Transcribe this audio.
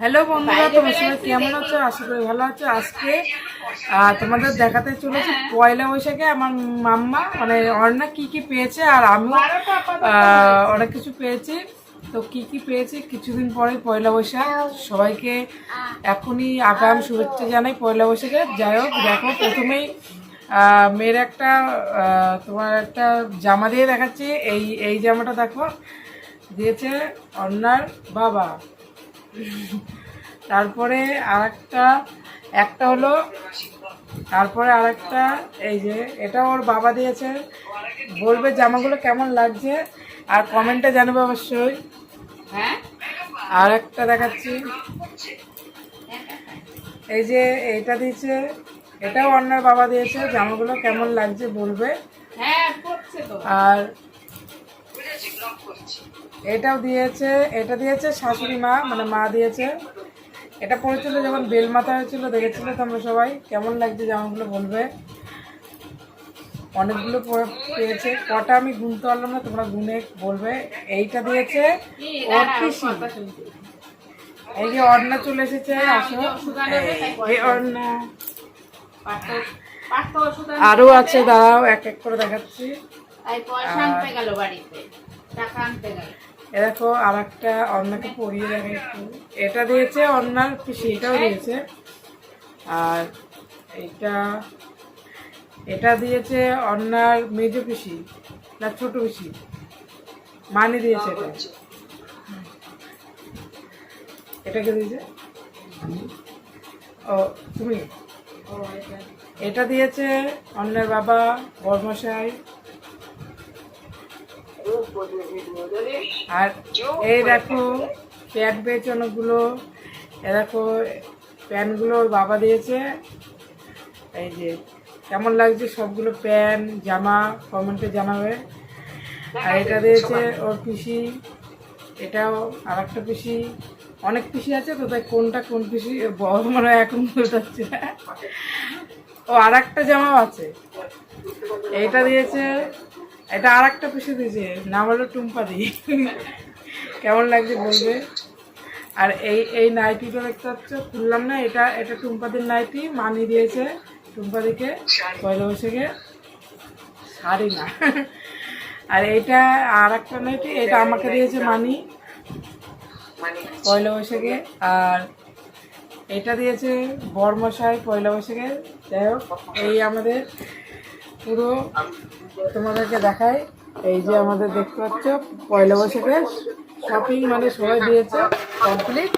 Hello বন্ধুরা তোমার সবাই কেমন আছো? আশা করি ভালো আছো। আজকে তোমাদের দেখাতে চলেছি পয়লা বৈশাখে আমার মাম্মা মানে অর্ণা কি কি পেয়েছে আর আমিও অনেক কিছু পেয়েছি। তো কি কি পেয়েছি? কিছুদিন পরে পয়লা বৈশাখ। সবাইকে এখনই আগাম শুভেচ্ছা জানাই পয়লা বৈশাখে। যাই হোক দেখো প্রথমেই মেয়ের একটা তোমার একটা জামা দিয়ে দেখাচ্ছি। এই এই জামাটা দেখো দিয়েছে অন্যার বাবা। তারপরে আরেকটা একটা একটা হলো তারপরে আরেকটা এই যে এটা ওর বাবা দিয়েছে। বলবে জামাগুলো কেমন লাগছে আর কমেন্টে জানাবে অবশ্যই। হ্যাঁ? আর একটা দেখাচ্ছি। এই যে এইটা দিয়েছে এটাও অন্যার বাবা দিয়েছে জামাগুলো কেমন লাগছে বলবে। আর এটাও দিয়েছে এটা দিয়েছে শাশুড়ি মা মানে মা দিয়েছে। এটা পড়েছিল যখন বেল মাথা হয়েছিল দেখেছিলে তোমরা সবাই? কেমন লাগছে জামাগুলো বলবে? অনেকগুলো পেয়েছে। কটা আমি গুনতে পারলাম না তোমরা গুনে বলবে। এইটা দিয়েছে ওর পিসি এই যে অর্ণা চলে এসেছে আসো। এই অর্ণা। আরও আছে দাঁড়াও এক এক করে দেখাচ্ছি। পয়সা আনতে গেল বাড়িতে টাকা আনতে গেল। এ দেখো আর একটা অন্যকে পরিয়ে দেখে একটু। এটা দিয়েছে অন্যার পিসি এটাও দিয়েছে। আর এটা এটা দিয়েছে অন্যার মেজ পিসি না ছোট পিসি। মানি দিয়েছে এটা। এটাকে দিয়েছে? ও তুমি? এটা দিয়েছে অন্যের বাবা বর্মশাই। আর এই দেখো প্যান্ট পেয়েছে অনেকগুলো। এ দেখো প্যান্টগুলো ওর বাবা দিয়েছে। এই যে, কেমন লাগছে সবগুলো প্যান্ট জামা কমেন্টে জানাবে। আর এটা দিয়েছে ওর পিসি। এটাও আর একটা পিসি। অনেক পিসি আছে তো, তাই কোনটা কোন পিসি বড় মনে হয় এখন বলতে ও আর একটা জামাও আছে। এইটা দিয়েছে এটা আর একটা পিসে দিয়েছে নাম হলো টুম্পা দি কেমন লাগছে বলবে? আর এই এই নাইটিটা দেখতে পাচ্ছ? খুললাম না, এটা এটা টুম্পাদির নাইটি মানি দিয়েছে টুম্পাদিকে, পয়লা বৈশাখে। শাড়ি না। আর এইটা আর একটা নাইটি, এটা আমাকে দিয়েছে মানি পয়লা বৈশাখে। আর এটা দিয়েছে বরমশাই পয়লা বৈশাখে। যাই হোক, এই আমাদের পুরো তোমাদেরকে দেখাই। এই যে আমাদের দেখতে পাচ্ছ, পয়লা বৈশাখের শপিং মানে সবাই দিয়েছে কমপ্লিট